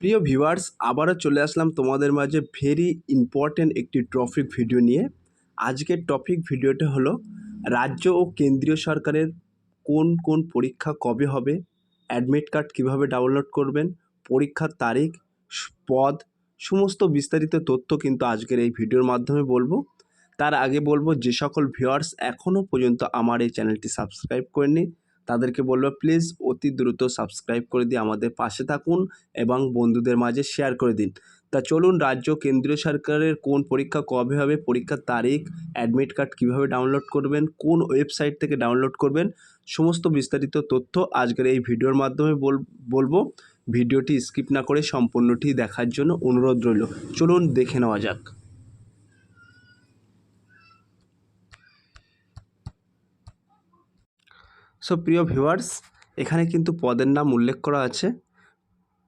প্রিয় ভিউয়ার্স, আবারও চলে আসলাম তোমাদের মাঝে ভেরি ইম্পর্ট্যান্ট একটি টপিক ভিডিও নিয়ে। আজকের টপিক ভিডিওটা হলো, রাজ্য ও কেন্দ্রীয় সরকারের কোন কোন পরীক্ষা কবে হবে অ্যাডমিট কার্ড কীভাবে ডাউনলোড করবেন, পরীক্ষার তারিখ, পদ, সমস্ত বিস্তারিত তথ্য কিন্তু আজকের এই ভিডিওর মাধ্যমে বলব। তার আগে বলব, যে সকল ভিউয়ার্স এখনও পর্যন্ত আমার এই চ্যানেলটি সাবস্ক্রাইব করেনি তাদেরকে বলব, প্লিজ অতি দ্রুত সাবস্ক্রাইব করে দিয়ে আমাদের পাশে থাকুন এবং বন্ধুদের মাঝে শেয়ার করে দিন। তা চলুন, রাজ্য কেন্দ্রীয় সরকারের কোন পরীক্ষা কবে হবে, পরীক্ষার তারিখ অ্যাডমিট কার্ড কীভাবে ডাউনলোড করবেন, কোন ওয়েবসাইট থেকে ডাউনলোড করবেন, সমস্ত বিস্তারিত তথ্য আজকের এই ভিডিওর মাধ্যমে বল- বলব। ভিডিওটি স্কিপ না করে সম্পূর্ণটি দেখার জন্য অনুরোধ রইল। চলুন দেখে নেওয়া যাক। সো প্রিয় ভিউয়ার্স এখানে কিন্তু পদের নাম উল্লেখ করা আছে।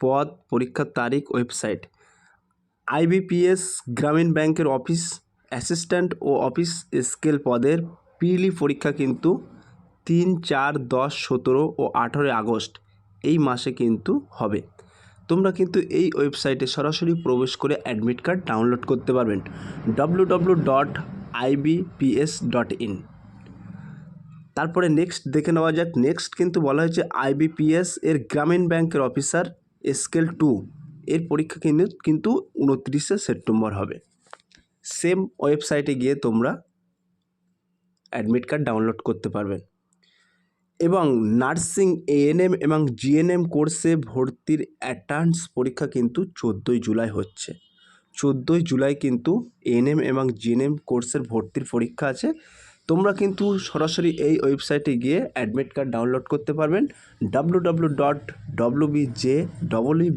পদ, পরীক্ষার তারিখ ওয়েবসাইট আইবিপিএস গ্রামীণ ব্যাংকের অফিস অ্যাসিস্ট্যান্ট ও অফিস স্কেল পদের পিলি পরীক্ষা কিন্তু তিন, চার, দশ, সতেরো ও আঠেরোই আগস্ট এই মাসে কিন্তু হবে। তোমরা কিন্তু এই ওয়েবসাইটে সরাসরি প্রবেশ করে অ্যাডমিট কার্ড ডাউনলোড করতে পারবেন। W W dot IBPS dot in তারপরে নেক্সট দেখে নেওয়া যাক নেক্সট কিন্তু বলা হয়েছে আইবিপিএস এর গ্রামীণ ব্যাংকের অফিসার স্কেল টু এর পরীক্ষা কিন্তু কিন্তু উনত্রিশে সেপ্টেম্বর হবে। সেম ওয়েবসাইটে গিয়ে তোমরা অ্যাডমিট কার্ড ডাউনলোড করতে পারবেন এবং নার্সিং এএনএম এবং জিএনএম কোর্সে ভর্তির অ্যাটান্স পরীক্ষা কিন্তু চোদ্দোই জুলাই হচ্ছে। চোদ্দোই জুলাই কিন্তু এএনএম এবং জিএনএম কোর্সের ভর্তির পরীক্ষা আছে। তোমরা কিন্তু সরাসরি এই ওয়েবসাইটে গিয়ে অ্যাডমিট কার্ড ডাউনলোড করতে পারবেন W dot W B J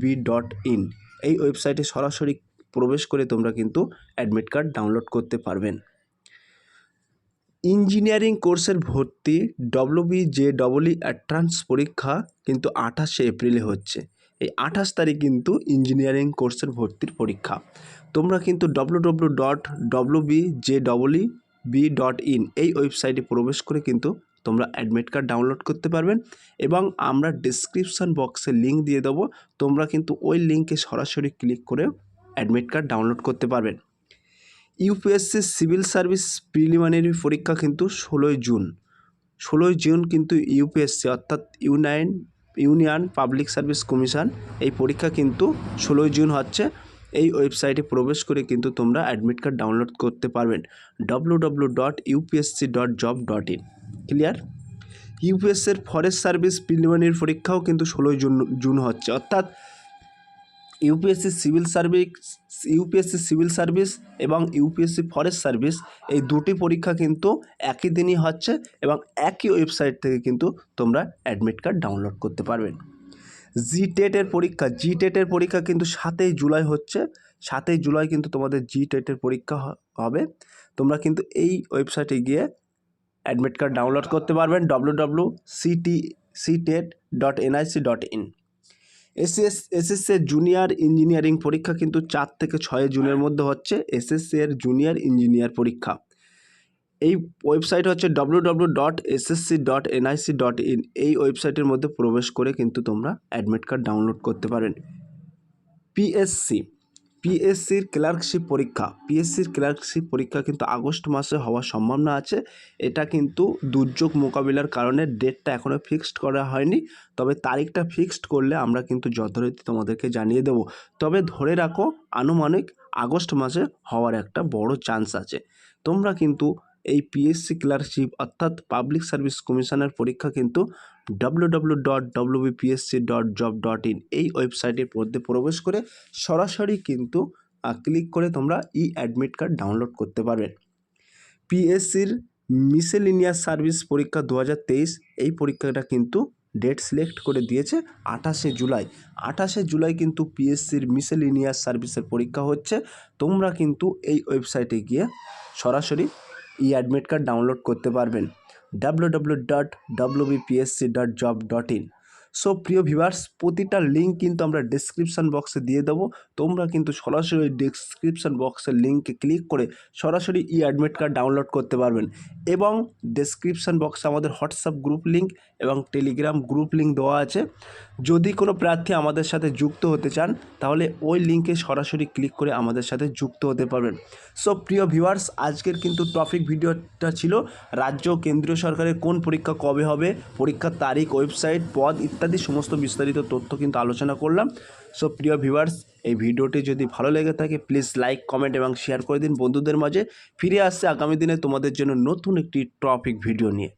B dot in এই ওয়েবসাইটে সরাসরি প্রবেশ করে তোমরা কিন্তু অ্যাডমিট কার্ড ডাউনলোড করতে পারবেন। ইঞ্জিনিয়ারিং কোর্সের ভর্তি ডব্লুবি জে ডবলই অ্যাট্রান্স পরীক্ষা কিন্তু আঠাশে এপ্রিলে হচ্ছে। এই আঠাশ তারিখ কিন্তু ইঞ্জিনিয়ারিং কোর্সের ভর্তির পরীক্ষা। তোমরা কিন্তু W W dot W B J double E B dot in এই ওয়েবসাইটে প্রবেশ করে কিন্তু তোমরা অ্যাডমিট কার্ড ডাউনলোড করতে পারবেন এবং আমরা ডিসক্রিপশান বক্সে লিঙ্ক দিয়ে দেবো। তোমরা কিন্তু ওই লিঙ্কে সরাসরি ক্লিক করে অ্যাডমিট কার্ড ডাউনলোড করতে পারবেন। ইউপিএসসি সিভিল সার্ভিস প্রিলিমিনারি পরীক্ষা কিন্তু ষোলোই জুন। ষোলোই জুন কিন্তু ইউপিএসসি অর্থাৎ ইউনাইন ইউনিয়ন পাবলিক সার্ভিস কমিশন এই পরীক্ষা কিন্তু ষোলোই জুন হচ্ছে। এই ওয়েবসাইটে প্রবেশ করে কিন্তু তোমরা অ্যাডমিট কার্ড ডাউনলোড করতে পারবেন W W dot UPSC dot job dot clear ইউপিএসসির forest service preliminary পরীক্ষাও কিন্তু ষোলোই জুন জুন হচ্ছে। অর্থাৎ UPSC civil service UPSC civil service এবং ইউপিএসসি ফরেস্ট সার্ভিস এই দুটি পরীক্ষা কিন্তু একই দিনই হচ্ছে এবং একই ওয়েবসাইট থেকে কিন্তু তোমরা অ্যাডমিট কার্ড ডাউনলোড করতে পারবেন। জি টেটের পরীক্ষা জি টেটের পরীক্ষা কিন্তু সাতই জুলাই হচ্ছে। সাতই জুলাই কিন্তু তোমাদের জি টেটের পরীক্ষা হবে। তোমরা কিন্তু এই ওয়েবসাইটে গিয়ে অ্যাডমিট কার্ড ডাউনলোড করতে পারবেন W W CT C TET dot NIC dot in SS SSC এর জুনিয়র ইঞ্জিনিয়ারিং পরীক্ষা কিন্তু চার থেকে ছয় জুনের মধ্যে হচ্ছে। এসএসসি এর জুনিয়র ইঞ্জিনিয়ার পরীক্ষা। এই ওয়েবসাইট হচ্ছে W W dot SSC dot NIC dot in এই ওয়েবসাইটের মধ্যে প্রবেশ করে কিন্তু তোমরা অ্যাডমিট কার্ড ডাউনলোড করতে পারেন। পিএসসি পিএসসির ক্লার্কশিপ পরীক্ষা। পিএসসির ক্লার্কশিপ পরীক্ষা কিন্তু আগস্ট মাসে হওয়ার সম্ভাবনা আছে। এটা কিন্তু দুর্যোগ মোকাবিলার কারণে ডেটটা এখনও ফিক্সড করা হয়নি। তবে তারিখটা ফিক্সড করলে আমরা কিন্তু যথারীতি তোমাদেরকে জানিয়ে দেব। তবে ধরে রাখো, আনুমানিক আগস্ট মাসে হওয়ার একটা বড় চান্স আছে। তোমরা কিন্তু এই পিএসসি ক্লার্কশিপ অর্থাৎ পাবলিক সার্ভিস কমিশনের পরীক্ষা কিন্তু W W dot dot job dot in এই ওয়েবসাইটের মধ্যে প্রবেশ করে সরাসরি কিন্তু ক্লিক করে তোমরা ই অ্যাডমিট কার্ড ডাউনলোড করতে পারবে। পিএসসির মিসেলিনিয়াস সার্ভিস পরীক্ষা দু হাজার তেইশ, এই পরীক্ষাটা কিন্তু ডেট সিলেক্ট করে দিয়েছে আঠাশে জুলাই। আঠাশে জুলাই কিন্তু পিএসসির মিসেলিনিয়াস সার্ভিসের পরীক্ষা হচ্ছে। তোমরা কিন্তু এই ওয়েবসাইটে গিয়ে সরাসরি ই অ্যাডমিট কার্ড ডাউনলোড করতে পারবেন। W W dot W BPSC dot job dot in so প্রিয় ভিভার্স প্রতিটা লিঙ্ক কিন্তু আমরা ডেসক্রিপশন বক্সে দিয়ে দেবো। তোমরা কিন্তু সরাসরি ডেসক্রিপশন বক্সের লিঙ্কে ক্লিক করে সরাসরি ই অ্যাডমিট কার্ড ডাউনলোড করতে পারবেন। এবং ডেসক্রিপশন বক্সে আমাদের হোয়াটসঅ্যাপ গ্রুপ লিঙ্ক এবং টেলিগ্রাম গ্রুপ লিঙ্ক দেওয়া আছে। যদি কোনো প্রার্থী আমাদের সাথে যুক্ত হতে চান, তাহলে ওই লিঙ্কে সরাসরি ক্লিক করে আমাদের সাথে যুক্ত হতে পারবেন। সো প্রিয় ভিউয়ার্স, আজকের কিন্তু টপিক ভিডিওটা ছিল রাজ্য কেন্দ্রীয় সরকারের কোন পরীক্ষা কবে হবে, পরীক্ষার তারিখ ওয়েবসাইট পদ ইত্যাদি সমস্ত বিস্তারিত তথ্য কিন্তু আলোচনা করলাম। সো প্রিয় ভিউয়ার্স এই ভিডিওটি যদি ভালো লেগে থাকে প্লিজ লাইক কমেন্ট এবং শেয়ার করে দিন। বন্ধুদের মাঝে ফিরে আসছে আগামী দিনে তোমাদের জন্য নতুন একটি টপিক ভিডিও নিয়ে।